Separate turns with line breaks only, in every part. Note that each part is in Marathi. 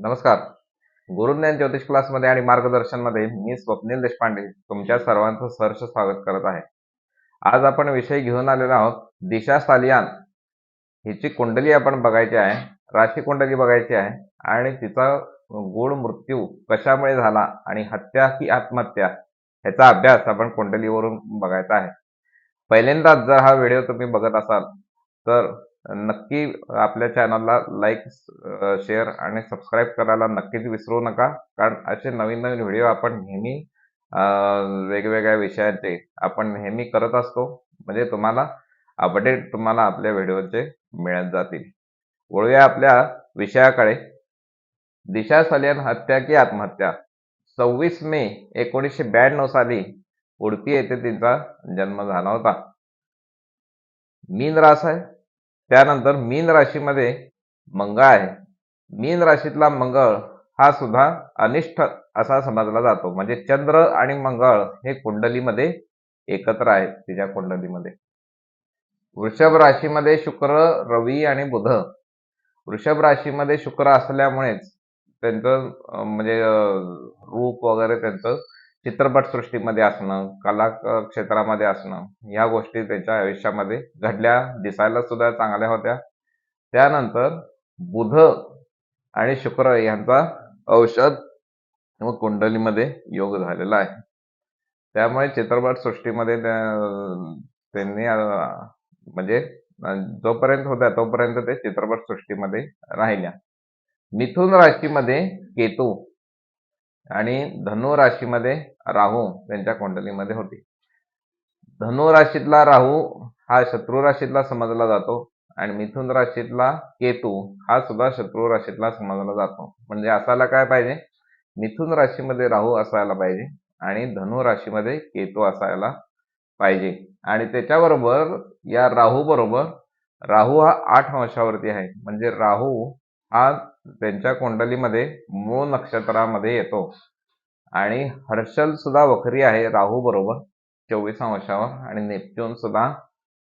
नमस्कार. गुरुज्ञान ज्योतिष क्लासमध्ये आणि मार्गदर्शनमध्ये मी स्वप्नील देशपांडे तुमच्या सर्वांचं सहर्ष स्वागत करत आहे. आज आपण विषय घेऊन आलेलो आहोत दिशा सालियान. हिची कुंडली आपण बघायची आहे राशी कुंडली बघायची आहे आणि तिचा गूढ मृत्यू कशामुळे झाला आणि हत्या की आत्महत्या ह्याचा अभ्यास आपण कुंडलीवरून बघायचा आहे. पहिल्यांदाच जर हा व्हिडिओ तुम्ही बघत असाल तर नक्की आपल्या चॅनलला लाईक शेअर आणि सबस्क्राईब करायला नक्कीच विसरू नका. कारण असे नवीन नवीन व्हिडिओ आपण नेहमी वेगवेगळ्या विषयांचे आपण नेहमी करत असतो. म्हणजे तुम्हाला अपडेट तुम्हाला आपल्या व्हिडिओचे मिळत जातील. वळूया आपल्या विषयाकडे. दिशा सलियन हत्या की आत्महत्या? सव्वीस मे एकोणीसशे ब्याण्णव साली उडपी येथे तिचा जन्म झाला होता. मीन रास आहे त्यानंतर मीन राशीमध्ये मंगळ आहे. मीन राशीतला मंगळ हा सुद्धा अनिष्ठ असा समजला जातो. म्हणजे चंद्र आणि मंगळ हे कुंडलीमध्ये एकत्र आहेत तिच्या कुंडलीमध्ये. वृषभ राशीमध्ये शुक्र रवी आणि बुध. वृषभ राशीमध्ये शुक्र असल्यामुळेच त्यांचं म्हणजे रूप वगैरे त्यांचं चित्रपट सृष्टीमध्ये असणं कला क्षेत्रामध्ये असणं ह्या गोष्टी त्याच्या आयुष्यामध्ये घडल्या दिसायला सुद्धा चांगल्या होत्या. त्यानंतर बुध आणि शुक्र यांचा औषध व कुंडलीमध्ये योग झालेला आहे. त्यामुळे चित्रपट सृष्टीमध्ये त्यांनी म्हणजे जोपर्यंत होत्या तोपर्यंत ते चित्रपट सृष्टीमध्ये राहिल्या. मिथुन राशीमध्ये केतू आणि धनु राशीमध्ये राहू त्यांच्या कुंडलीमध्ये होती. धनु राशीतला राहू हा शत्रू राशीतला समजला जातो आणि मिथुन राशीतला केतू हा सुद्धा शत्रू राशीतला समजला जातो. म्हणजे असायला काय पाहिजे? मिथुन राशीमध्ये राहू असायला पाहिजे आणि धनु राशीमध्ये केतू असायला पाहिजे. आणि त्याच्याबरोबर या राहू बरोबर राहू हा आठ अंशावरती आहे. म्हणजे राहू हा त्यांच्या कुंडलीमध्ये मूळ नक्षत्रामध्ये येतो. आणि हर्षल सुद्धा वक्री आहे राहू बरोबर. चोवीस अंशावर आणि नेपच्यून सुद्धा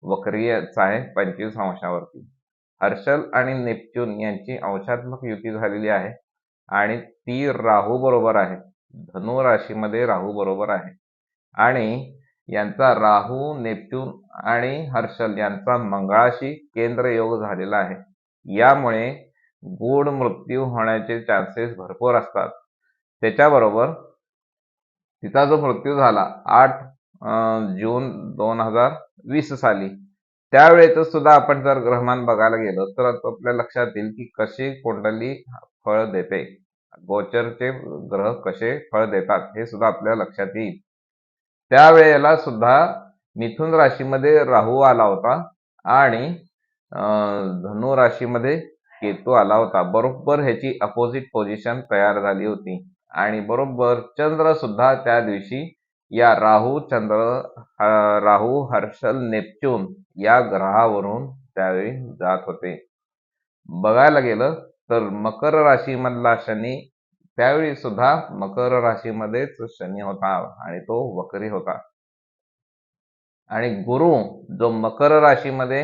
वक्रीयच आहे पंचवीस अंशावरती हर्षल आणि नेपच्यून यांची अंशात्मक युती झालेली आहे. आणि ती राहू बरोबर आहे. धनु राशीमध्ये राहू बरोबर आहे. आणि यांचा राहू नेपच्यून आणि हर्षल यांचा मंगळाशी केंद्र योग झालेला आहे. यामुळे गूढ मृत्यू होण्याचे चान्सेस भरपूर असतात. त्याच्याबरोबर तिचा जो मृत्यू झाला आठ जून दोन हजार वीस साली त्यावेळेच सुद्धा आपण जर ग्रहमान बघायला गेलो तर आपल्या लक्षात येईल की कशी कुंडली फळ देते. गोचरचे ग्रह कसे फळ देतात हे सुद्धा आपल्या लक्षात येईल. त्यावेळेला सुद्धा मिथुन राशीमध्ये राहू आला होता आणि धनु राशीमध्ये केतू आला होता. बरोबर ह्याची अपोजिट पोझिशन तयार झाली होती. आणि बरोबर चंद्र सुद्धा त्या दिवशी या राहू चंद्र राहू हर्षल नेपच्यून या ग्रहावरून त्यावेळी जात होते. बघायला गेलं तर मकर राशीमधला शनी त्यावेळी सुद्धा मकर राशीमध्येच शनी होता आणि तो वक्री होता. आणि गुरु जो मकर राशीमध्ये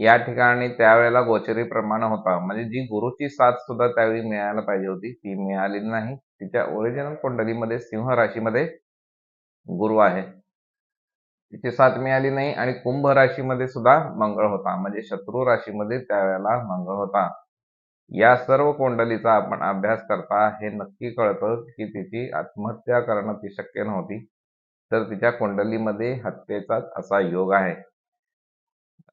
या ठिकाणी त्यावेळेला गोचरी प्रमाण होता. म्हणजे जी गुरुची साथ सुद्धा त्यावेळी मिळायला पाहिजे होती ती मिळाली नाही. तिच्या ओरिजिनल कुंडलीमध्ये सिंह राशीमध्ये गुरु आहे. तिची साथ मिळाली नाही आणि कुंभ राशीमध्ये सुद्धा मंगळ होता. म्हणजे शत्रू राशीमध्ये त्यावेळेला मंगळ होता. या सर्व कुंडलीचा आपण अभ्यास करता हे नक्की कळतं की तिची आत्महत्या करणं ती शक्य नव्हती. तर तिच्या कुंडलीमध्ये हत्येचाच असा योग आहे.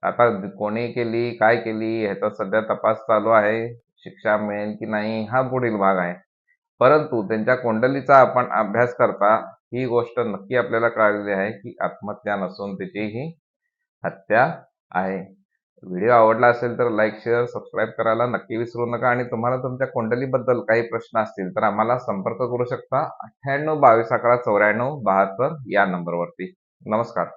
आता कोणी केली काय केली ह्याचा सध्या तपास चालू आहे. शिक्षा मिळेल की नाही हा पुढील भाग आहे. परंतु त्यांच्या कुंडलीचा आपण अभ्यास करता ही गोष्ट नक्की आपल्याला कळलेली आहे की आत्महत्या नसून तिची ही हत्या आहे. व्हिडिओ आवडला असेल तर लाईक शेअर सबस्क्राईब करायला नक्की विसरू नका आणि तुम्हाला तुमच्या कुंडलीबद्दल काही प्रश्न असतील तर आम्हाला संपर्क करू शकता. अठ्ठ्याण्णव बावीस अकरा चौऱ्याण्णव बहात्तर या नंबरवरती. नमस्कार.